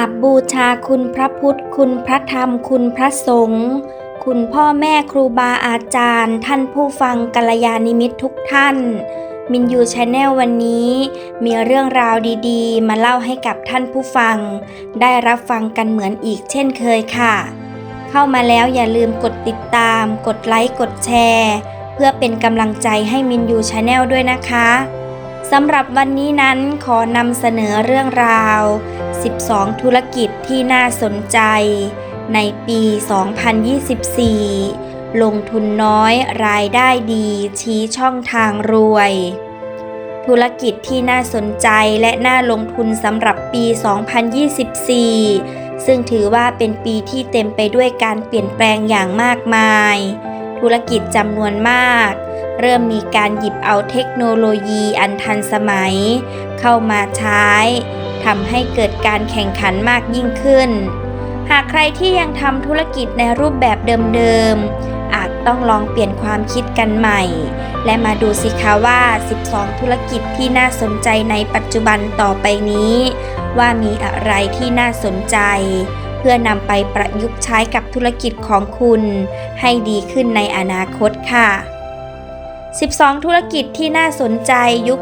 ราบบูชาคุณพระพุทธ คุณพระธรรม คุณพระสงฆ์คุณพ่อแม่ครูบาอาจารย์ ท่านผู้ฟังกัลยาณิมิตรทุกท่านมินยูชาแนลวันนี้ มีเรื่องราวดีๆ มาเล่าให้กับท่านผู้ฟัง ได้รับฟังกันเหมือนอีกเช่นเคยค่ะ เข้ามาแล้วอย่าลืมกดติดตาม กดไลค์ กดแชร์ เพื่อเป็นกำลังใจให้มินยูชาแนลด้วยนะคะ สำหรับวันนี้นั้นขอนำเสนอเรื่องราว 12 ธุรกิจที่น่าสนใจ ในปี 2024 ลงทุนน้อยรายได้ดีชี้ช่องทางรวย ธุรกิจที่น่าสนใจและน่าลงทุนสำหรับปี 2024 ซึ่งถือว่าเป็นปีที่เต็มไปด้วยการเปลี่ยนแปลงอย่างมากมาย ธุรกิจจำนวนมาก เริ่มมีการหยิบเอาเทคโนโลยีอันทันสมัย เข้ามาใช้ทำให้เกิดการแข่งขันมากยิ่งขึ้น หากใครที่ยังทำธุรกิจในรูปแบบเดิมๆ อาจต้องลองเปลี่ยนความคิดกันใหม่ และมาดูสิคะว่า 12 ธุรกิจที่น่าสนใจในปัจจุบันต่อไปนี้ ว่ามีอะไรที่น่าสนใจ เพื่อนำไปประยุกต์ใช้กับธุรกิจของคุณ ให้ดีขึ้นในอนาคตค่ะ 12 ธุรกิจที่น่าสนใจยุค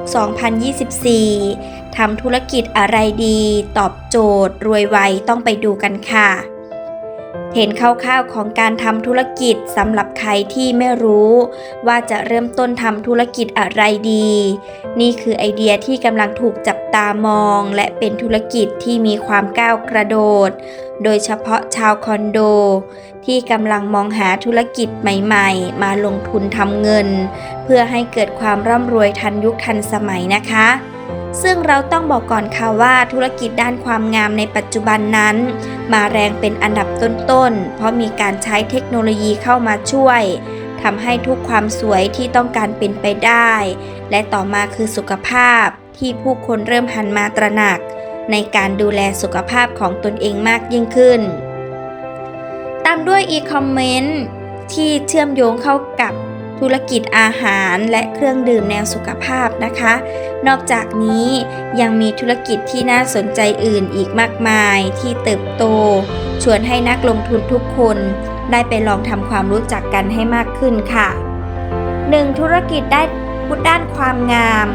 2024 ทำธุรกิจอะไรดี ตอบโจทย์ รวยไวต้องไปดูกันค่ะเห็นคร่าวๆของการทำธุรกิจสำหรับใครที่ไม่รู้ ว่าจะเริ่มต้นทำธุรกิจอะไรดี นี่คือไอเดียที่กำลังถูกจับตามอง และเป็นธุรกิจที่มีความก้าวกระโดด โดยเฉพาะชาวคอนโด ที่กำลังมองหาธุรกิจใหม่ๆ มาลงทุนทำเงิน เพื่อให้เกิดความร่ำรวยทันยุคทันสมัยนะคะ ซึ่งเราต้องบอกก่อนค่ะว่าธุรกิจด้านความงามในปัจจุบันนั้น มาแรงเป็นอันดับต้นๆ เพราะมีการใช้เทคโนโลยีเข้ามาช่วยทำให้ทุกความสวยที่ต้องการเป็นไปได้ และต่อมาคือสุขภาพที่ผู้คนเริ่มหันมาตระหนัก ในการดูแลสุขภาพของตนเองมากยิ่งขึ้น ตามด้วยอีคอมเมนต์ที่เชื่อมโยงเข้ากับธุรกิจอาหารและเครื่องดื่มแนวสุขภาพนะคะ นอกจากนี้ยังมีธุรกิจที่น่าสนใจอื่นอีกมากมายที่เติบโต ชวนให้นักลงทุนทุกคนได้ไปลองทำความรู้จักกันให้มากขึ้นค่ะ 1. ธุรกิจได้พุทด้านความงาม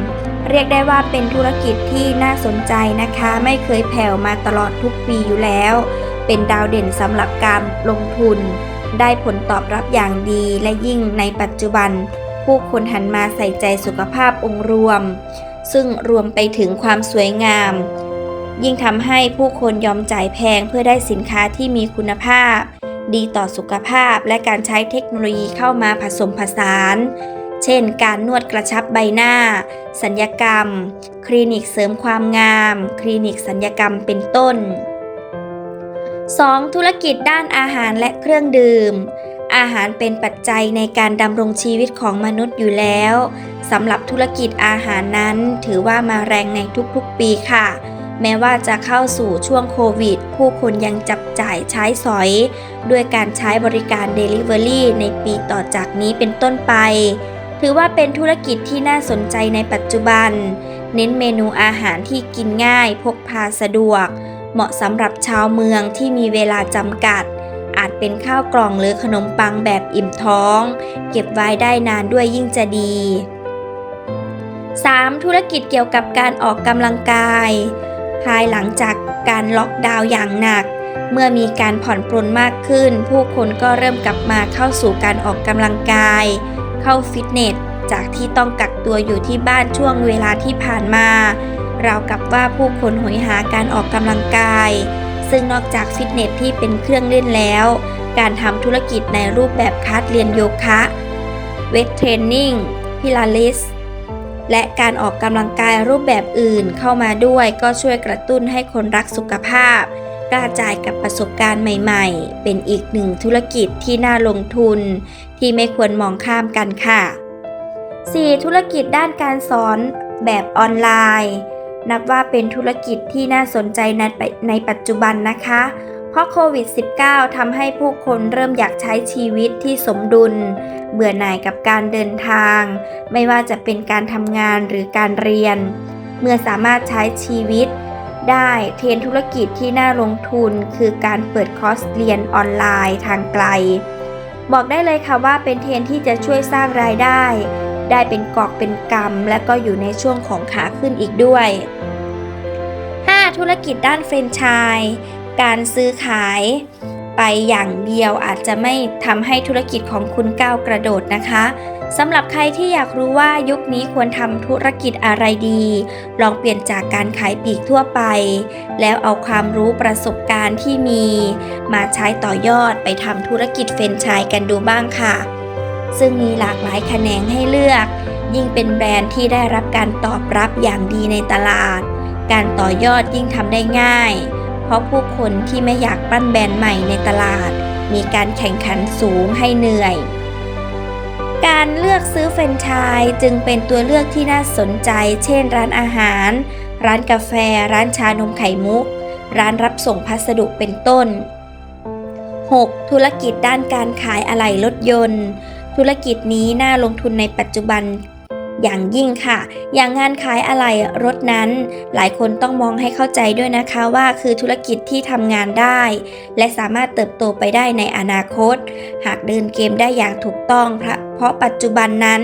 เรียกได้ว่าเป็นธุรกิจที่น่าสนใจนะคะ ไม่เคยแผ่วมาตลอดทุกปีอยู่แล้ว เป็นดาวเด่นสำหรับการลงทุน ได้ผลตอบรับอย่างดีและยิ่งในปัจจุบัน ผู้คนหันมาใส่ใจสุขภาพองค์รวม ซึ่งรวมไปถึงความสวยงาม ยิ่งทำให้ผู้คนยอมจ่ายแพงเพื่อได้สินค้าที่มีคุณภาพ ดีต่อสุขภาพและการใช้เทคโนโลยีเข้ามาผสมผสาน เช่น การนวดกระชับใบหน้า สัญญกรรม คลินิกเสริมความงาม คลินิกสัญญกรรมเป็นต้น 2. ธุรกิจด้านอาหารและเครื่องดื่ม อาหารเป็นปัจจัยในการดำรงชีวิตของมนุษย์อยู่แล้วสำหรับธุรกิจอาหารนั้น ถือว่ามาแรงในทุกๆปีค่ะ แม้ว่าจะเข้าสู่ช่วงโควิด ผู้คนยังจับจ่ายใช้สอย ด้วยการใช้บริการ Delivery ในปีต่อจากนี้เป็นต้นไป ถือว่าเป็นธุรกิจที่น่าสนใจในปัจจุบัน เน้นเมนูอาหารที่กินง่ายพกพาสะดวก เหมาะสำหรับชาวเมืองที่มีเวลาจำกัด อาจเป็นข้าวกล่องหรือขนมปังแบบอิ่มท้อง เก็บไว้ได้นานด้วยยิ่งจะดี 3. ธุรกิจเกี่ยวกับการออกกำลังกาย ภายหลังจากการล็อกดาวน์อย่างหนัก เมื่อมีการผ่อนปลนมากขึ้น ผู้คนก็เริ่มกลับมาเข้าสู่การออกกำลังกาย เข้าฟิตเนสจากที่ต้องกักตัวอยู่ที่บ้านช่วงเวลาที่ผ่านมา เรากับว่าผู้คนหอยหาการออกกำลังกาย ซึ่งนอกจากฟิตเนสที่เป็นเครื่องเล่นแล้ว การทำธุรกิจในรูปแบบคลาสเรียนโยคะ เวทเทรนนิ่งพิลาลิสและการออกกำลังกายรูปแบบอื่นเข้ามาด้วยก็ช่วยกระตุ้นให้คนรักสุขภาพ กล้าจ่ายกับประสบการณ์ใหม่ ๆ เป็นอีกหนึ่งธุรกิจที่น่าลงทุน ที่ไม่ควรมองข้ามกันค่ะ 4. ธุรกิจด้านการสอนแบบออนไลน์ นับว่าเป็นธุรกิจที่น่าสนใจในในปัจจุบันนะคะ เพราะโควิด -19 ทำให้ผู้คนเริ่มอยากใช้ชีวิตที่สมดุล เบื่อหน่ายกับการเดินทาง ไม่ว่าจะเป็นการทำงานหรือการเรียน เมื่อสามารถใช้ชีวิต ได้เทรนธุรกิจที่น่าลงทุนคือการเปิดคอร์สเรียนออนไลน์ทางไกล บอกได้เลยค่ะว่าเป็นเทรนที่จะช่วยสร้างรายได้ ได้เป็นกอบเป็นกำและก็อยู่ในช่วงของขาขึ้นอีกด้วย 5. ธุรกิจด้านแฟรนไชส์การซื้อขายไปอย่างเดียวอาจจะไม่ทำให้ธุรกิจของคุณก้าวกระโดดนะคะ สำหรับใครที่อยากรู้ว่ายุคนี้ควรทำธุรกิจอะไรดี ลองเปลี่ยนจากการขายปลีกทั่วไป แล้วเอาความรู้ประสบการณ์ที่มี มาใช้ต่อยอดไปทำธุรกิจแฟรนไชส์กันดูบ้างค่ะ ซึ่งมีหลากหลายแขนงให้เลือก ยิ่งเป็นแบรนด์ที่ได้รับการตอบรับอย่างดีในตลาด การต่อยอดยิ่งทำได้ง่าย เพราะผู้คนที่ไม่อยากปั้นแบรนด์ใหม่ในตลาด มีการแข่งขันสูงให้เหนื่อย การเลือกซื้อแฟรนไชส์จึงเป็นตัวเลือกที่น่าสนใจ เช่น ร้านอาหาร ร้านกาแฟ ร้านชานมไข่มุก ร้านรับส่งพัสดุเป็นต้น 6. ธุรกิจด้านการขายอะไหล่รถยนต์ ธุรกิจนี้น่าลงทุนในปัจจุบัน อย่างยิ่งค่ะ อย่างงานขายอะไหล่รถนั้น หลายคนต้องมองให้เข้าใจด้วยนะคะว่าคือธุรกิจที่ทำงานได้ และสามารถเติบโตไปได้ในอนาคต หากเดินเกมได้อย่างถูกต้องเพราะเพราะปัจจุบันนั้น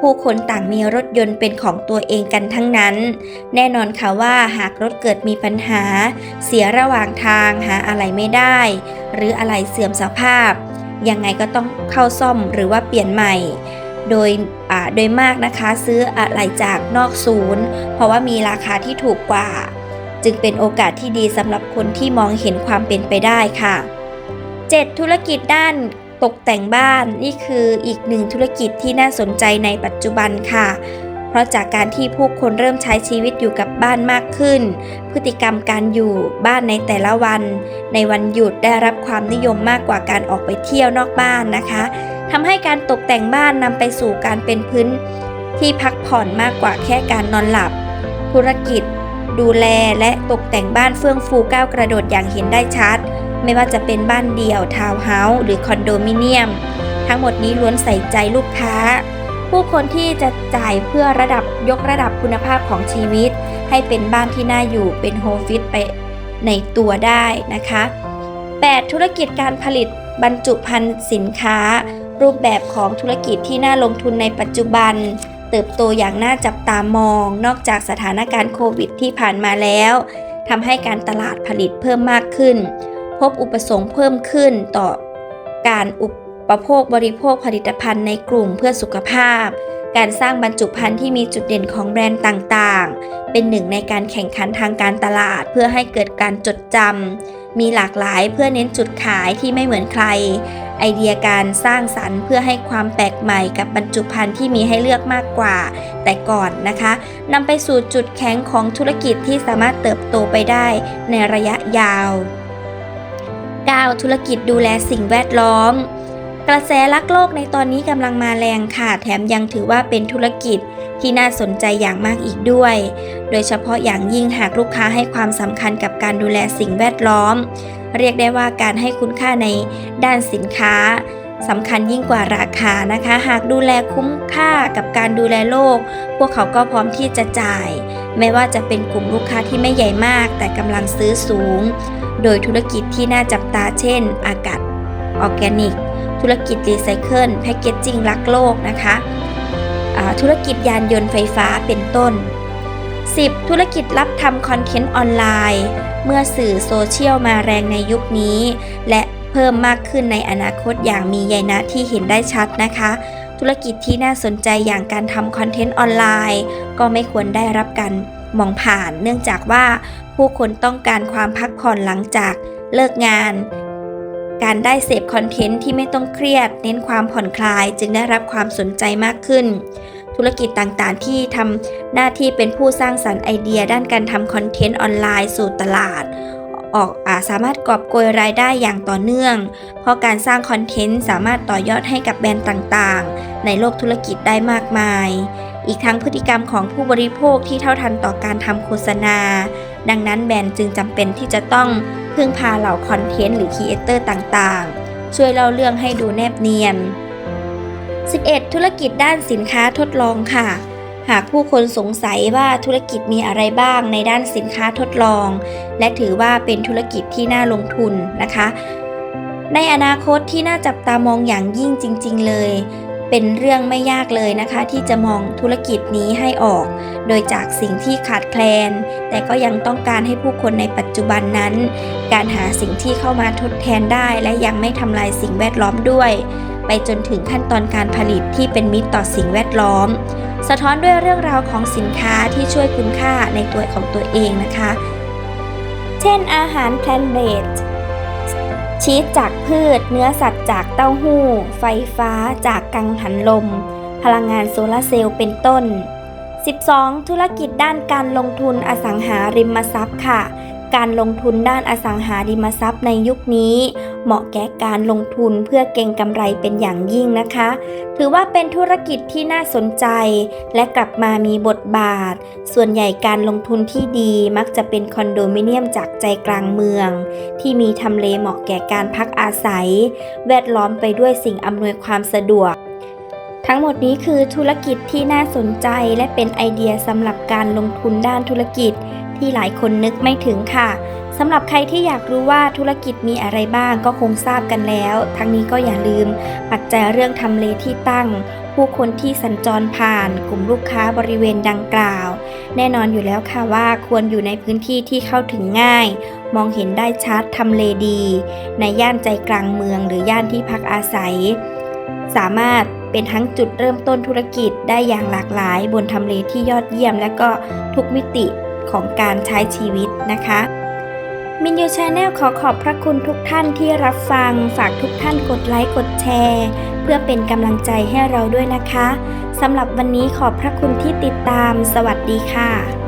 ผู้คนต่างมีรถยนต์เป็นของตัวเองกันทั้งนั้น แน่นอนค่ะว่าหากรถเกิดมีปัญหา เสียระหว่างทางหาอะไรไม่ได้ หรืออะไรเสื่อมสภาพ ยังไงก็ต้องเข้าซ่อมหรือว่าเปลี่ยนใหม่ โดยโดยมากนะคะซื้ออะไรจากนอกศูนย์ เพราะว่ามีราคาที่ถูกกว่า จึงเป็นโอกาสที่ดีสำหรับคนที่มองเห็นความเป็นไปได้ค่ะ 7. ธุรกิจด้านตกแต่งบ้านนี่คืออีกหนึ่งธุรกิจที่น่าสนใจในปัจจุบันค่ะ เพราะจากการที่ผู้คนเริ่มใช้ชีวิตอยู่กับบ้านมากขึ้น พฤติกรรมการอยู่บ้านในแต่ละวัน ในวันหยุดได้รับความนิยมมากกว่าการออกไปเที่ยวนอกบ้านนะคะ ทำให้การตกแต่งบ้านนำไปสู่การเป็นพื้น ที่พักผ่อนมากกว่าแค่การนอนหลับ ธุรกิจ ดูแลและตกแต่งบ้านเฟื่องฟูก้าวกระโดดอย่างเห็นได้ชัด ไม่ว่าจะเป็นบ้านเดี่ยว ทาวน์เฮาส์หรือคอนโดมิเนียม ทั้งหมดนี้ล้วนใส่ใจลูกค้า ผู้คนที่จะจ่ายเพื่อระดับยกระดับคุณภาพของชีวิต ให้เป็นบ้านที่น่าอยู่เป็นโฮมฟิตไปในตัวได้นะคะ 8. ธุรกิจการผลิตบรรจุภัณฑ์สินค้า รูปแบบของธุรกิจที่น่าลงทุนในปัจจุบัน เติบโตอย่างน่าจับตามอง นอกจากสถานการณ์โควิดที่ผ่านมาแล้วทำให้การตลาดผลิตเพิ่มมากขึ้น พบอุปสงค์เพิ่มขึ้นต่อการอุปโภคบริโภคผลิตภัณฑ์ในกลุ่มเพื่อสุขภาพ การสร้างบรรจุภัณฑ์ที่มีจุดเด่นของแบรนด์ต่างๆ เป็นหนึ่งในการแข่งขันทางการตลาดเพื่อให้เกิดการจดจำ มีหลากหลายเพื่อเน้นจุดขายที่ไม่เหมือนใคร ไอเดียการสร้างสรรค์เพื่อให้ความแปลกใหม่กับบรรจุภัณฑ์ที่มีให้เลือกมากกว่า แต่ก่อนนะคะนำไปสู่จุดแข็งของธุรกิจที่สามารถเติบโตไปได้ในระยะยาว 9. ธุรกิจดูแลสิ่งแวดล้อม กระแสรักโลกในตอนนี้กำลังมาแรงค่ะ แถมยังถือว่าเป็นธุรกิจที่น่าสนใจอย่างมากอีกด้วย โดยเฉพาะอย่างยิ่งหากลูกค้าให้ความสำคัญกับการดูแลสิ่งแวดล้อม เรียกได้ว่าการให้คุณค่าในด้านสินค้าสำคัญยิ่งกว่าราคานะคะ หากดูแลคุ้มค่ากับการดูแลโลก พวกเขาก็พร้อมที่จะจ่าย ไม่ว่าจะเป็นกลุ่มลูกค้าที่ไม่ใหญ่มาก แต่กำลังซื้อสูง โดยธุรกิจที่น่าจับตาเช่น อากาศออร์แกนิก ธุรกิจรีไซเคิลแพคเกจจิ้งรักโลกนะคะธุรกิจยานยนต์ไฟฟ้าเป็นต้น 10. ธุรกิจรับทำคอนเทนต์ออนไลน์ เมื่อสื่อโซเชียลมาแรงในยุคนี้ และเพิ่มมากขึ้นในอนาคตอย่างมีใยนะที่เห็นได้ชัดนะคะ ธุรกิจที่น่าสนใจอย่างการทำคอนเทนต์ออนไลน์ ก็ไม่ควรได้รับการมองผ่าน เนื่องจากว่าผู้คนต้องการความพักผ่อนหลังจากเลิกงาน การได้เสพคอนเทนต์ที่ไม่ต้องเครียด เน้นความผ่อนคลาย จึงได้รับความสนใจมากขึ้น ธุรกิจต่างๆ ที่ทำหน้าที่เป็นผู้สร้างสรรค์ไอเดียด้านการทำคอนเทนต์ออนไลน์สู่ตลาด ออกอาสามารถกอบโกยรายได้อย่างต่อเนื่อง เพราะการสร้างคอนเทนต์สามารถต่อยอดให้กับแบรนด์ต่างๆ ในโลกธุรกิจได้มากมาย อีกทั้งพฤติกรรมของผู้บริโภคที่เท่าทันต่อการทำโฆษณา ดังนั้นแบรนด์จึงจำเป็นที่จะต้อง พึ่งพาเหล่าคอนเทนต์หรือครีเอเตอร์ต่างๆ ช่วยเล่าเรื่องให้ดูแนบเนียน 11. ธุรกิจด้านสินค้าทดลองค่ะ หากผู้คนสงสัยว่าธุรกิจมีอะไรบ้างในด้านสินค้าทดลอง และถือว่าเป็นธุรกิจที่น่าลงทุนนะคะ ในอนาคตที่น่าจับตามองอย่างยิ่งจริง ๆ เลย เป็นเรื่องไม่ยากเลยนะคะ ที่จะมองธุรกิจนี้ให้ออก โดยจากสิ่งที่ขาดแคลน แต่ก็ยังต้องการให้ผู้คนในปัจจุบันนั้น การหาสิ่งที่เข้ามาทดแทนได้ และยังไม่ทำลายสิ่งแวดล้อมด้วย ไปจนถึงขั้นตอนการผลิตที่เป็นมิตรต่อสิ่งแวดล้อม สะท้อนด้วยเรื่องราวของสินค้าที่ช่วยคุณค่าในตัวของตัวเองนะคะ เช่นอาหารแพลนเบส ชีสจากพืช เนื้อสัตว์จากเต้าหู้ ไฟฟ้าจากกังหันลม พลังงานโซลาร์เซลล์เป็นต้น 12. ธุรกิจด้านการลงทุนอสังหาริมทรัพย์ค่ะ การลงทุนด้านอสังหาริมทรัพย์ในยุคนี้ เหมาะแก่การลงทุนเพื่อเก็งกำไรเป็นอย่างยิ่งนะคะ ถือว่าเป็นธุรกิจที่น่าสนใจ และกลับมามีบทบาท ส่วนใหญ่การลงทุนที่ดีมักจะเป็นคอนโดมิเนียมจากใจกลางเมือง ที่มีทำเลเหมาะแก่การพักอาศัย แวดล้อมไปด้วยสิ่งอำนวยความสะดวกทั้งหมดนี้คือธุรกิจที่น่าสนใจและเป็นไอเดียสำหรับการลงทุนด้านธุรกิจ ที่หลายคนนึกไม่ถึงค่ะสำหรับใครที่อยากรู้ว่าธุรกิจมีอะไรบ้างก็คงทราบกันแล้ว ทั้งนี้ก็อย่าลืม ปัจจัยเรื่องทำเลที่ตั้ง ผู้คนที่สัญจรผ่าน กลุ่มลูกค้าบริเวณดังกล่าว แน่นอนอยู่แล้วค่ะว่าควรอยู่ในพื้นที่ที่เข้าถึงง่าย มองเห็นได้ชัดทำเลดี ในย่านใจกลางเมืองหรือย่านที่พักอาศัย สามารถเป็นทั้งจุดเริ่มต้นธุรกิจได้อย่างหลากหลาย บนทำเลที่ยอดเยี่ยม และก็ทุกมิติ ของการใช้ชีวิตนะคะมินยูชาแนลขอขอบพระคุณทุกท่านที่รับฟัง ฝากทุกท่านกดไลค์กดแชร์ เพื่อเป็นกำลังใจให้เราด้วยนะคะสำหรับวันนี้ขอบพระคุณที่ติดตาม สวัสดีค่ะ